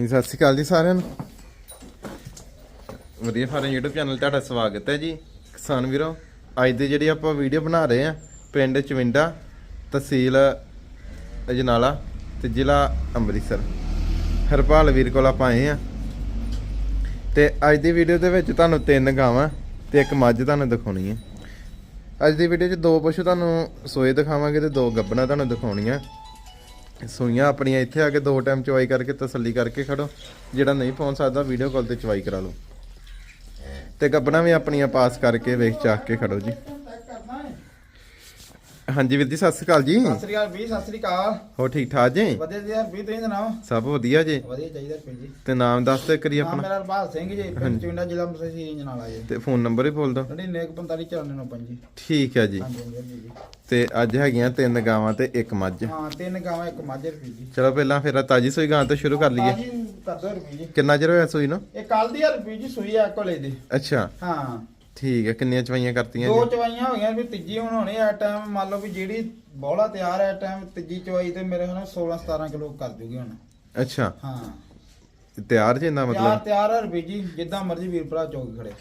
ਜੀ, ਸਤਿ ਸ਼੍ਰੀ ਅਕਾਲ ਜੀ ਸਾਰਿਆਂ ਨੂੰ। ਵਧੀਆ ਫਾਰਮ YouTube ਚੈਨਲ ਤੁਹਾਡਾ ਸਵਾਗਤ ਹੈ ਜੀ। ਕਿਸਾਨ ਵੀਰੋ ਅੱਜ ਦੀ ਜਿਹੜੀ ਆਪਾਂ ਵੀਡੀਓ ਬਣਾ ਰਹੇ ਆ ਪਿੰਡ ਚਵਿੰਡਾ ਤਹਿਸੀਲ ਅਜਨਾਲਾ ਤੇ ਜ਼ਿਲ੍ਹਾ ਅੰਮ੍ਰਿਤਸਰ। ਹਰਪਾਲ ਵੀਰ ਕੋਲ ਆਪਾਂ ਆਏ ਆ ਤੇ ਅੱਜ ਦੀ ਵੀਡੀਓ ਦੇ ਵਿੱਚ ਤੁਹਾਨੂੰ ਤਿੰਨ ਗਾਵਾਂ ਤੇ ਇੱਕ ਮੱਝ ਤੁਹਾਨੂੰ ਦਿਖਾਉਣੀ ਹੈ। ਅੱਜ ਦੀ ਵੀਡੀਓ 'ਚ ਦੋ ਪਸ਼ੂ ਤੁਹਾਨੂੰ ਸੋਏ ਦਿਖਾਵਾਂਗੇ ਤੇ ਦੋ ਗੱਬਣਾ ਤੁਹਾਨੂੰ ਦਿਖਾਉਣੀਆਂ। ਸੂਈਆਂ ਆਪਣੀਆਂ ਇੱਥੇ ਆ ਕੇ ਦੋ ਟਾਈਮ ਚਵਾਈ ਕਰਕੇ ਤਸੱਲੀ ਕਰਕੇ ਖੜੋ। ਜਿਹੜਾ ਨਹੀਂ ਪਹੁੰਚ ਸਕਦਾ, ਵੀਡੀਓ ਕਾਲ ਤੇ ਚਵਾਈ ਕਰਾ ਲਓ। ਤੇ ਗੱਬਣਾ ਵੀ ਆਪਣੀਆਂ ਪਾਸ ਕਰਕੇ ਵੇਖ ਚਾਕ ਕੇ ਖੜੋ ਜੀ। ਹਾਂਜੀ ਵੀਰ ਜੀ ਸਤਿ ਸ਼੍ਰੀ ਅਕਾਲ ਜੀ। ਸਤਿ ਸ੍ਰੀ ਅਕਾਲ ਵੀ ਸਤਿ ਸ੍ਰੀ ਅਕਾਲ। ਹੋ ਠੀਕ ਠਾਕ ਜੀ? ਵਧੀਆ ਜੀ ਯਾਰ ਵੀ ਤੁਸੀਂ ਸੁਣਾਓ? ਸਭ ਵਧੀਆ ਜੀ। ਵਧੀਆ ਚਾਹੀਦਾ ਪਿੰਡ ਜੀ। ਤੇ ਨਾਮ ਦੱਸ ਤੇ ਕਰੀ ਆਪਣਾ। ਮੇਰਾ ਰਬਾਲ ਸਿੰਘ ਜੀ ਹਾਂਜੀ। ਪਿੰਡ ਚੁੰਡਾ ਜ਼ਿਲ੍ਹਾ ਮਸੀ ਇੰਜ ਨਾਲ ਆ ਜੀ। ਤੇ ਫੋਨ ਨੰਬਰ ਵੀ ਬੋਲ ਦਿਓ। 9945 ਜੀ। ਠੀਕ ਹੈ ਜੀ। ਤੇ ਅੱਜ ਹੈਗੀਆਂ ਤਿੰਨ ਗਾਵਾਂ ਤੇ ਇੱਕ ਮੱਝ। ਹਾਂ ਤਿੰਨ ਗਾਵਾਂ ਇੱਕ ਮੱਝ ਰੁਪਈ ਜੀ। ਚਲੋ ਪਹਿਲਾਂ ਫਿਰ ਤਾਜੀ ਸੂਈ ਗਾਂ ਤੋਂ ਸ਼ੁਰੂ ਕਰ ਲਈਏ। ਜੀ ਕਰ ਦੋ ਰੁਪਈ ਜੀ। ਕਿੰਨਾ ਚਿਰ ਹੋਇਆ ਸੂਈ ਨੂੰ? ਇਹ ਕੱਲ ਦੀ ਰੁਪਈ ਜੀ ਸੂਈ ਆ ਕੋਲੇ ਦੀ। ਅੱਛਾ। ਹਾਂ। ਠੀਕ ਹੈ ਕਿੰਨੀਆਂ ਚਵਾਈਆਂ ਕਰਤੀਆਂ ਦੋ ਚਵਾਈਆਂ ਹੋ ਗਈਆਂ ਵੀ ਤੀਜੀ ਹੁਣ ਹੋਣੀ ਆ ਟਾਈਮ ਮੰਨ ਲਓ ਵੀ ਜਿਹੜੀ ਬੋਲਾ ਤਿਆਰ ਹੈ ਟਾਈਮ ਤੀਜੀ ਚਵਾਈ ਤੇ ਮੇਰੇ ਨਾਲ 16 17 ਕਿਲੋ ਕਰ ਦੂਗੀ ਹੁਣ। ਅੱਛਾ। ਹਾਂ। ਤਿਆਰ ਜੇ ਨਾ ਤਿਆਰ ਮਤਲਬ? ਤਿਆਰ ਹੈ ਰੁਪਈ ਜੀ ਜਿੱਦਾਂ ਮਰਜ਼ੀ ਵੀਰ ਭਰਾ ਚੌਕ ਖੜੇ।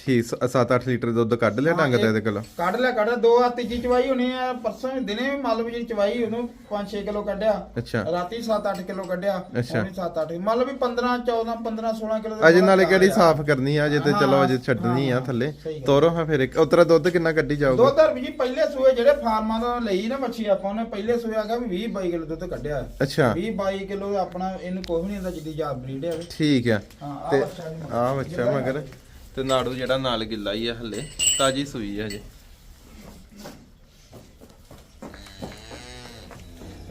ਠੀਕ 7-8 ਲੀਟਰ ਦੁੱਧ ਕੱਢ ਲਿਆ ਡੰਗ ਤੇ ਇਹਦੇ ਕੋਲ? ਕੱਢ ਲਿਆ ਕੱਢ ਲਿਆ। ਦੋ ਆ ਤੀਜੀ ਚਵਾਈ ਹੋਣੀ ਆ ਪਰਸੋਂ ਦਿਨੇ ਵੀ ਮੰਨ ਲਓ ਵੀ ਜਿਹੜੀ ਚਵਾਈ ਉਹਨੂੰ 5-6 ਕਿਲੋ ਕੱਢਿਆ। ਅੱਛਾ। ਰਾਤੀ 7-8 ਕਿਲੋ ਕੱਢਿਆ ਅੱਛਾ। ਉਹਨੇ 7-8 ਮੰਨ ਲਓ ਵੀ 15 14 15 16 ਕਿਲੋ ਅਜੇ ਨਾਲੇ ਕਿਹੜੀ ਸਾਫ਼ ਕਰਨੀ ਆ ਅਜੇ ਤੇ ਚਲੋ ਅਜੇ ਛੱਡਣੀ ਆ ਥੱਲੇ। ਸਹੀ ਗੱਲ। ਤੋਰੋ ਹਾਂ ਫਿਰ ਇੱਕ। ਉਤਰਾ ਦੁੱਧ ਕਿੰਨਾ ਕੱਢੀ ਜਾਊਗਾ? ਦੁੱਧ ਵੀ ਜੀ ਪਹਿਲੇ ਸੂਏ ਜਿਹੜੇ ਫਾਰਮਾਂ ਤੋਂ ਲਈ ਨਾ ਮੱਛੀ ਆਪਾਂ ਉਹਨੇ ਪਹਿਲੇ ਸੂਏ ਆਗਾ ਵੀ 20 22 ਕਿਲੋ ਦੁੱਧ ਕੱਢਿਆ। ਅੱਛਾ। 20 22 ਕਿਲੋ ਆਪਣਾ ਇਹਨੂੰ ਕੁਝ ਨਹੀਂ ਹੁੰਦਾ ਜਿੱਦੀ ਜਾਬ ਬਰੀਡ ਹੈ ਠੀਕ ਆ। ਹਾਂ ਬੱਚਾ ਆ ਬੱਚਾ ਮਗਰ। ਤੇ ਨਾੜੂ ਜਿਹੜਾ ਨਾਲ ਗਿੱਲਾ ਹੀ ਆ ਹੱਲੇ, ਤਾਜੀ ਸੂਈ ਆ ਹਜੇ।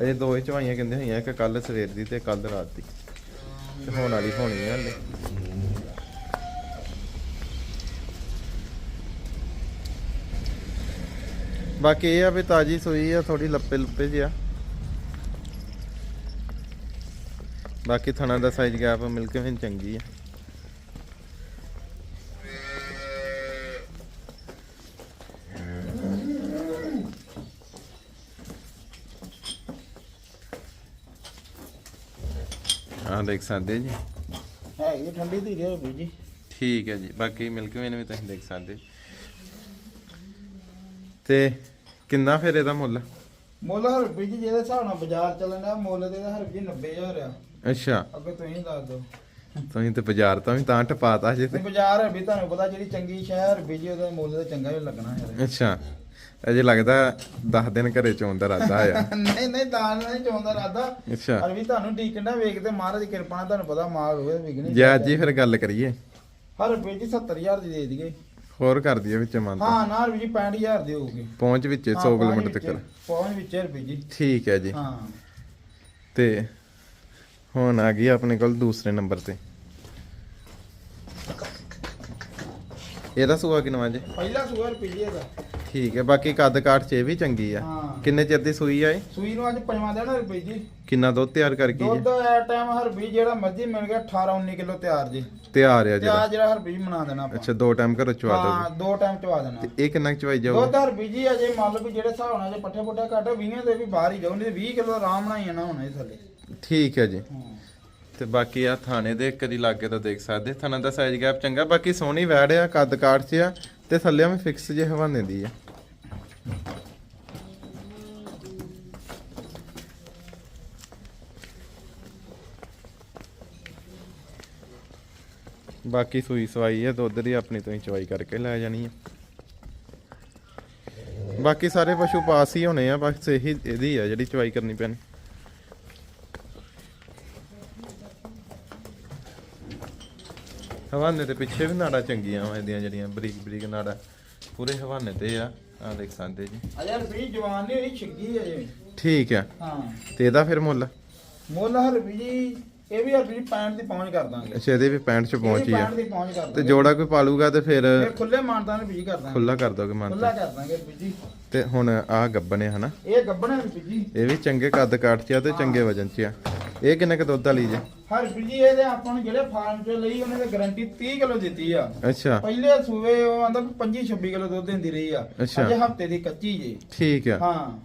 ਅਜੇ ਦੋ ਹੀ ਚਵਾਈਆਂ ਕਹਿੰਦੇ ਹੋਈਆਂ, ਇੱਕ ਕੱਲ ਸਵੇਰ ਦੀ ਤੇ ਕੱਲ ਰਾਤ ਦੀ। ਤੇ ਹੋਣ ਵਾਲੀ ਹੋਣੀ ਆ ਹਲੇ। ਬਾਕੀ ਇਹ ਆ ਵੀ ਤਾਜੀ ਸੂਈ ਆ ਥੋੜੀ ਲੱਪੇ ਲੱਪੇ ਜਿਹਾ ਬਾਕੀ ਥਣਾ ਦਾ ਸਾਈਜ਼ ਗੈਪ ਮਿਲ ਕੇ ਵੀ ਚੰਗੀ ਆ। ਆ ਦੇਖ ਸਕਦੇ ਜੀ। ਹੈ ਇਹ ਠੰਡੀ ਧੀਰੇ ਹੋ ਜੀ। ਠੀਕ ਹੈ ਜੀ ਬਾਕੀ ਮਿਲਕ ਵੇ ਵੀ ਤੁਸੀਂ ਦੇਖ ਸਕਦੇ। ਤੇ ਕਿੰਨਾ ਫਿਰ ਇਹਦਾ ਮੁੱਲ? ਮੁੱਲ ਹਰ ਵੀ ਜੀ ਜਿਹਦੇ ਹਿਸਾਬ ਨਾਲ ਬਾਜ਼ਾਰ ਚੱਲਣ ਦਾ ਮੁੱਲ ਦੇ ਹਰ ਵੀ 90000 ਆ। ਅੱਛਾ। ਅੱਗੇ ਤੁਸੀਂ ਦੱਸ ਦਿਓ। ਤੁਸੀਂ ਤੇ ਬਾਜ਼ਾਰ ਤੋਂ ਵੀ ਤਾਂ ਟਪਾਤਾ ਜੇ ਤੇ। ਬਾਜ਼ਾਰ ਹੈ ਵੀ ਤੁਹਾਨੂੰ ਪਤਾ ਜਿਹੜੀ ਚੰਗੀ ਸ਼ਹਿਰ ਵੀ ਜੀ ਉਹਦਾ ਮੁੱਲ ਤਾਂ ਚੰਗਾ ਹੀ ਲੱਗਣਾ ਯਾਰ। ਅੱਛਾ। ਅਜੇ ਲੱਗਦਾ 10 ਦਿਨ ਘਰੇ ਚੋਂ ਦਾ ਰਾਦਾ ਆ। ਨਹੀਂ ਨਹੀਂ ਦਾਨ ਨਹੀਂ ਚਾਹੁੰਦਾ ਰਾਦਾ ਅੱਛਾ। ਪਰ ਵੀ ਤੁਹਾਨੂੰ ਡੀਕਣਾ ਵੇਖਦੇ ਮਹਾਰਾਜ ਦੀ ਕਿਰਪਾ ਨਾਲ ਤੁਹਾਨੂੰ ਪਤਾ ਮਾਲ ਹੋਵੇ ਵਿਗਣੀ ਜੇ ਅੱਜ ਹੀ ਫਿਰ ਗੱਲ ਕਰੀਏ। ਹਰ ਰੁਪਏ ਜੀ 70000 ਦੀ ਦੇ ਦਈਏ। ਹੋਰ ਕਰ ਦਈਏ ਵਿੱਚ ਮੰਨ ਹਾਂ ਨਾ ਰੁਪਏ ਜੀ 65000 ਦੀ ਹੋਊਗੀ। ਪਹੁੰਚ ਵਿੱਚ 100 ਕਿਲੋਮੀਟਰ ਤੱਕ। ਪਹੁੰਚ ਵਿੱਚ ਰੁਪਏ ਜੀ ਠੀਕ ਹੈ ਜੀ। ਹਾਂ। ਤੇ ਹੁਣ ਆ ਗਈ ਆਪਣੇ ਕੋਲ ਦੂਸਰੇ ਨੰਬਰ ਤੇ। ਇਹਦਾ ਸੂਆ ਕਿੰਨਾ ਜੇ? ਪਹਿਲਾ ਸੂਆ ਰੁਪਏ ਇਹਦਾ। ਠੀਕ ਹੈ ਬਾਕੀ ਕੱਦ ਕਾਠ ਚ ਇਹ ਵੀ ਚੰਗੀ ਆ। ਹਾਂ। ਕਿੰਨੇ ਚਿਰ ਦੀ ਸੂਈ ਆ ਇਹ? ਸੂਈ ਨੂੰ ਅੱਜ ਪੰਜਵਾਂ ਦੇਣਾ ਰੁਪਏ ਜੀ। ਕਿੰਨਾ ਦੁੱਧ ਤਿਆਰ ਕਰ ਗਈ ਦੁੱਧ ਜੀ ਐ ਟਾਈਮ ਹਰ ਵੀ ਜਿਹੜਾ ਮਰਜ਼ੀ ਮਿਲ ਗਿਆ 18 19 ਕਿਲੋ ਤਿਆਰ ਜੀ। ਤਿਆਰ ਆ ਜਿਹੜਾ। ਆ ਜਿਹੜਾ ਹਰ ਵੀ ਬਣਾ ਦੇਣਾ ਆਪਾਂ। ਅੱਛਾ ਦੋ ਟਾਈਮ ਘਰੋਂ ਚਵਾ ਹਾਂ ਦੋਗੇ ਦੋ ਟਾਈਮ ਚਵਾ ਦੇਣਾ। ਤੇ ਇਹ ਕਿੰਨਾ ਕੁ ਚਵਾਈ ਜਾਊਗਾ ਦੁੱਧ ਹਰ ਬੀਜੀ ਅਜੇ ਮੰਨ ਲਓ ਵੀ ਜਿਹੜੇ ਹਿਸਾਬ ਨਾਲ ਜੇ ਪੱਠੇ ਪੁੱਠੇ ਕੱਟ 20 ਦੇ ਵੀ ਬਾਹਰ ਹੀ ਨਹੀਂ 20 ਕਿਲੋ ਆਰਾਮ ਨਾਲ ਹੀ ਆਣਾ ਹੁਣ ਇਹ ਥੱਲੇ। ਠੀਕ ਹੈ ਜੀ। ਹਾਂ। ਤੇ ਬਾਕੀ ਆ ਥਾਣੇ ਦੇ ਕਦੀ ਲਾਗੇ ਤਾਂ ਦੇਖ ਸਕਦੇ, ਥਾਣਾ ਦਾ ਸਾਈਜ਼ ਗੈਪ ਚੰਗਾ, ਬਾਕੀ ਸੋਹਣੀ ਵੈੜ ਆ, ਕੱਦ ਕਾਠ ਚ ਆ ਤੇ ਥੱਲੇ ਵੀ ਫਿਕਸ ਜੇ ਹਵਾਨੇ ਦੀ ਆ। ਬਾਕੀ ਸੂਈ ਸਵਾਈ ਹੈ ਦੁੱਧ ਦੀ ਆਪਣੀ ਤੋਂ ਹੀ ਚਵਾਈ ਕਰਕੇ ਲੈ ਜਾਣੀ ਹੈ ਬਾਕੀ ਸਾਰੇ ਪਸ਼ੂ ਪਾਸ ਹੀ ਹੋਣੇ ਆ, ਬਸ ਇਹੀ, ਇਹਦੀ ਆ ਜਿਹੜੀ ਚਵਾਈ ਕਰਨੀ ਪੈਣੀ। ਹਵਾਨੇ ਦੇ ਪਿੱਛੇ ਵੀ ਨਾੜਾ ਚੰਗੀਆਂ ਵਾ ਇਹਦੀਆਂ ਜਿਹੜੀਆਂ ਬਰੀਕ ਬਰੀਕ ਨਾੜਾ। ਪੂਰੇ ਹਵਾਨੇ ਤੇ ਆ ਆ ਦੇਖ ਸਕਦੇ ਜੀ। ਅਜੇ ਵੀ ਜਵਾਨ ਨਹੀਂ ਹੋਈ ਛਿੱਗੀ ਅਜੇ ਠੀਕ ਆ। ਹਾਂ। ਤੇ ਇਹਦਾ ਫਿਰ ਮੁੱਲ? ਮੁੱਲ ਹਰ ਵੀ ਜੀ ਇਹ ਵੀ ਹਰ ਵੀ 65 ਦੀ ਪਹੁੰਚ ਕਰ ਦਾਂਗੇ। ਅੱਛਾ ਇਹਦੇ ਵੀ 65 ਚ ਪਹੁੰਚੀ ਆ। 65 ਦੀ ਪਹੁੰਚ ਕਰ ਤੇ ਦਾਂਗੇ। ਜੋੜਾ ਕੋਈ ਪਾਲੂਗਾ ਤੇ ਫਿਰ ਇਹ ਖੁੱਲੇ ਮਾਨਦਾਨ ਵੀ ਕਰ ਦਾਂਗੇ। ਖੁੱਲਾ ਕਰ ਦੋਗੇ ਮਨ ਖੁੱਲਾ ਕਰ ਦਾਂਗੇ ਵੀ ਜੀ। ਤੇ ਹੁਣ ਆਹ ਗੱਬਣੇ ਹਨਾ? ਇਹ ਗੱਬਣਾ ਵੀ ਜੀ। ਇਹ ਵੀ ਚੰਗੇ ਕੱਦ ਕਾਠ ਚ ਆ ਤੇ ਚੰਗੇ ਵਜਨ ਚ ਆ। ਇਹ ਕਿੰਨੇ ਕ ਦੁੱਧ ਵਾਲੀ ਜੇ? ਹਰ ਵੀ ਜੀ ਇਹਦੇ ਆਪਾਂ ਨੂੰ ਜਿਹੜੇ ਫਾਰਮ ਚ ਲਈ ਉਹਨੇ ਤੇ ਗਾਰੰਟੀ 30 ਕਿਲੋ ਦਿੱਤੀ ਆ। ਅੱਛਾ। ਪਹਿਲੇ ਸੂਵੇ ਉਹ ਆਂਦਾ 25 26 ਕਿਲੋ ਦੁੱਧ ਦਿੰਦੀ ਰਹੀ ਆ। ਅੱਛਾ। ਅਜੇ ਹਫ਼ਤੇ ਦੀ ਕੱਚੀ ਜੇ। ਠੀਕ ਆ। ਹਾਂ।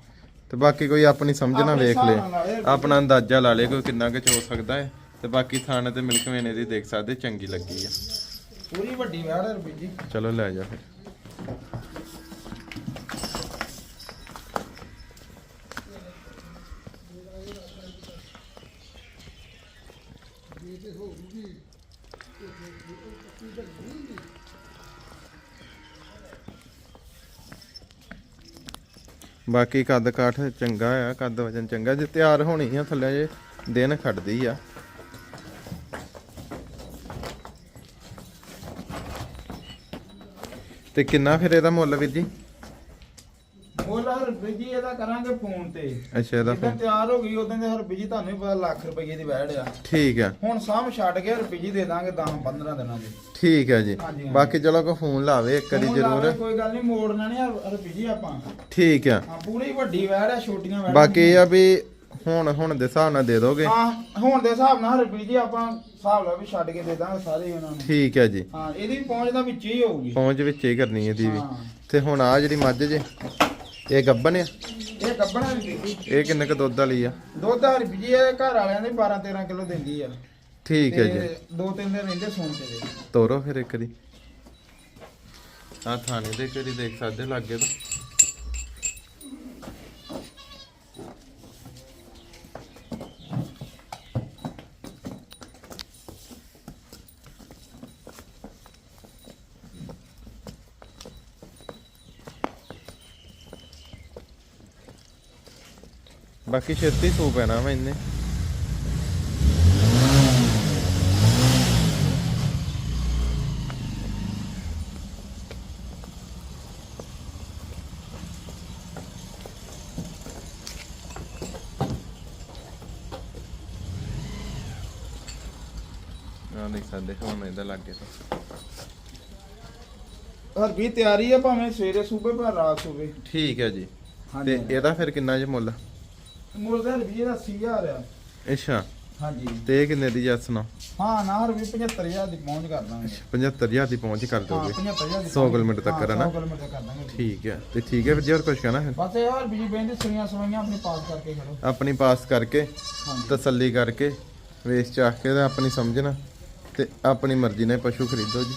ਤੇ ਬਾਕੀ ਕੋਈ ਆਪਣੀ ਸਮਝ ਨਾ ਵੇਖ ਲੇ। ਆਪਣਾ ਅੰਦਾਜ਼ਾ ਲਾ ਲੇ ਕੋਈ ਕਿੰਨਾ ਕੁ ਚ ਹੋ ਸਕਦਾ ਹੈ। ਤੇ ਬਾਕੀ ਥਾਣੇ ਤੇ ਮਿਲਕ ਵੇਨੇ ਦੀ ਦੇਖ ਸਕਦੇ ਚੰਗੀ ਲੱਗੀ ਆ। ਪੂਰੀ ਵੱਡੀ ਵੈੜ ਹੈ ਰੁਪਏ ਜੀ। ਚਲੋ ਲੈ ਜਾ ਫਿਰ। ਬਾਕੀ ਕੱਦ ਕਾਠ ਚੰਗਾ ਆ, ਕੱਦ ਵਜਨ ਚੰਗਾ, ਜੇ ਤਿਆਰ ਹੋਣੀ ਆ ਥੱਲੇ ਜੇ, ਦਿਨ ਖੜਦੀ ਆ। ਤੇ ਕਿੰਨਾ ਫਿਰ ਇਹਦਾ ਮੁੱਲ ਵੀਰ ਜੀ? ਰੁਪਏ ਜੀ ਇਹਦਾ ਕਰਾਂਗੇ ਫੋਨ ਤੇ? ਅੱਛਾ ਇਹਦਾ ਜਦੋਂ ਤਿਆਰ ਹੋ ਗਈ ਉਦੋਂ ਦੇ ਰੁਪਏ ਜੀ ਤੁਹਾਨੂੰ ਵੀ ਪਤਾ ਲੱਖ ਰੁਪਏ ਦੀ ਵੈੜ ਆ। ਠੀਕ ਆ। ਹੁਣ ਸਾਂਭ ਛੱਡ ਕੇ ਰੁਪਏ ਜੀ ਦੇ ਦਾਂਗੇ 10 15 ਦਿਨਾਂ ਦੇ। ਠੀਕ ਹੈ ਜੀ। ਹਾਂਜੀ, ਹਾਂਜੀ। ਬਾਕੀ ਚਲੋ ਕੋ ਫੋਨ ਲਾਵੇ ਇੱਕ ਵਾਰੀ ਫੋਨ ਲਾ ਜ਼ਰੂਰ। ਕੇ ਕੋਈ ਗੱਲ ਨਹੀਂ ਮੋੜਨਾ ਨਹੀਂ ਰੁਪਏ ਜੀ ਆਪਾਂ। ਠੀਕ ਆ। ਹਾਂ ਪੂਰੀ ਵੱਡੀ ਵੈੜ ਆ ਛੋਟੀਆਂ ਵੈੜਾਂ ਬਾਕੀ ਇਹ ਆ ਵੀ ਹੁਣ ਹੁਣ ਦੇ ਹਿਸਾਬ ਨਾਲ ਦੇ ਦੋਗੇ। ਹਾਂ ਹੁਣ ਦੇ ਹਿਸਾਬ ਨਾਲ ਰੁਪਏ ਜੀ ਆਪਾਂ ਹਿਸਾਬ ਲਾ ਵੀ ਛੱਡ ਕੇ ਦੇ ਦਾਂਗੇ ਸਾਰੇ ਉਹਨਾਂ ਨੂੰ। ਠੀਕ ਹੈ ਜੀ। ਹਾਂ ਇਹਦੀ ਪਹੁੰਚ ਦਾ ਵਿੱਚ ਹੀ ਹੋਊਗੀ। ਪਹੁੰਚ ਵਿੱਚ ਹੀ ਕਰਨੀ ਇਹਦੀ ਵੀ। ਹਾਂ। ਤੇ ਹੁਣ ਆ ਜਿਹੜੀ ਮੱਝ ਜੇ। ਇਹ ਗੱਬਨ ਆ? ਇਹ ਗੱਬਣਾ ਵੀ ਇਹ ਕਿੰਨੇ ਕ ਦੁੱਧ ਵਾਲੀ ਆ? ਦੁੱਧ ਆ ਰੁਪਏ ਜੀ ਇਹ ਘਰ ਵਾਲਿਆਂ ਦੇ 12 13 ਕਿਲੋ ਦਿੰਦੀ ਆ। ਠੀਕ ਹੈ ਜੀ। ਦੋ ਤਿੰਨ ਦਿਨ ਰਹਿੰਦੇ ਸੌਣ ਤੇ ਦੇ ਤੋਰੋ ਫਿਰ ਇੱਕ ਵਾਰੀ ਆ ਥਾਣੇ ਦੇ ਕਿਹੜੀ ਦੇਖ ਸਕਦੇ ਲੱਗੇ ਤਾਂ। ਬਾਕੀ ਛੇਤੀ ਸੂ ਪੈਣਾ ਵਾ ਇੰਨੇ। ਆ ਦੇਖ ਸਕਦੇ ਹੁਣ ਇਹਦਾ ਲੱਗੇ ਤਾਂ ਹਰ ਵੀ ਤਿਆਰੀ ਆ ਭਾਵੇਂ ਸਵੇਰੇ ਸੂਬੇ ਪਰ ਰਾਤ ਸੂਬੇ? ਠੀਕ ਹੈ ਜੀ। ਹਾਂਜੀ ਤੇ ਇਹਦਾ ਫਿਰ ਕਿੰਨਾ ਜੇ ਮੁੱਲ? ਮੁੱਲ ਦਾ ਰੁਪਏ ਦਾ 80000 ਆ। ਅੱਛਾ। ਹਾਂਜੀ। ਤੇ ਇਹ ਕਿੰਨੇ ਦੀ ਜੱਸ ਨਾ ਹਾਂ ਨਾ ਰੁਪਏ 75000 ਦੀ ਪਹੁੰਚ ਕਰ ਦਾਂਗੇ। 75000 ਦੀ ਪਹੁੰਚ ਕਰ ਹਾਂ ਦੋਗੇ। 75000 ਦੀ 100 ਕਿਲੋਮੀਟਰ ਤੱਕ ਹੈ ਨਾ? 100 ਕਿਲੋਮੀਟਰ ਕਰ ਦਾਂਗੇ। ਠੀਕ ਹੈ। ਤੇ ਠੀਕ ਹੈ ਫਿਰ ਜੀ ਹੋਰ ਕੁਝ ਕਹਿਣਾ ਫਿਰ? ਬਸ ਇਹ ਹਰ ਵੀ ਬੈਂਦੇ ਸਰੀਆਂ ਸਵਾਈਆਂ ਆਪਣੇ ਪਾਸ ਕਰਕੇ ਖੜੋ। ਆਪਣੀ ਪਾਸ ਕਰਕੇ ਹਾਂਜੀ। ਤਸੱਲੀ ਕਰਕੇ ਵੇਚ ਚਾਖ ਕੇ ਤੇ ਆਪਣੀ ਸਮਝਣਾ ਤੇ ਆਪਣੀ ਮਰਜ਼ੀ ਨਾਲ ਪਸ਼ੂ ਖਰੀਦੋ ਜੀ।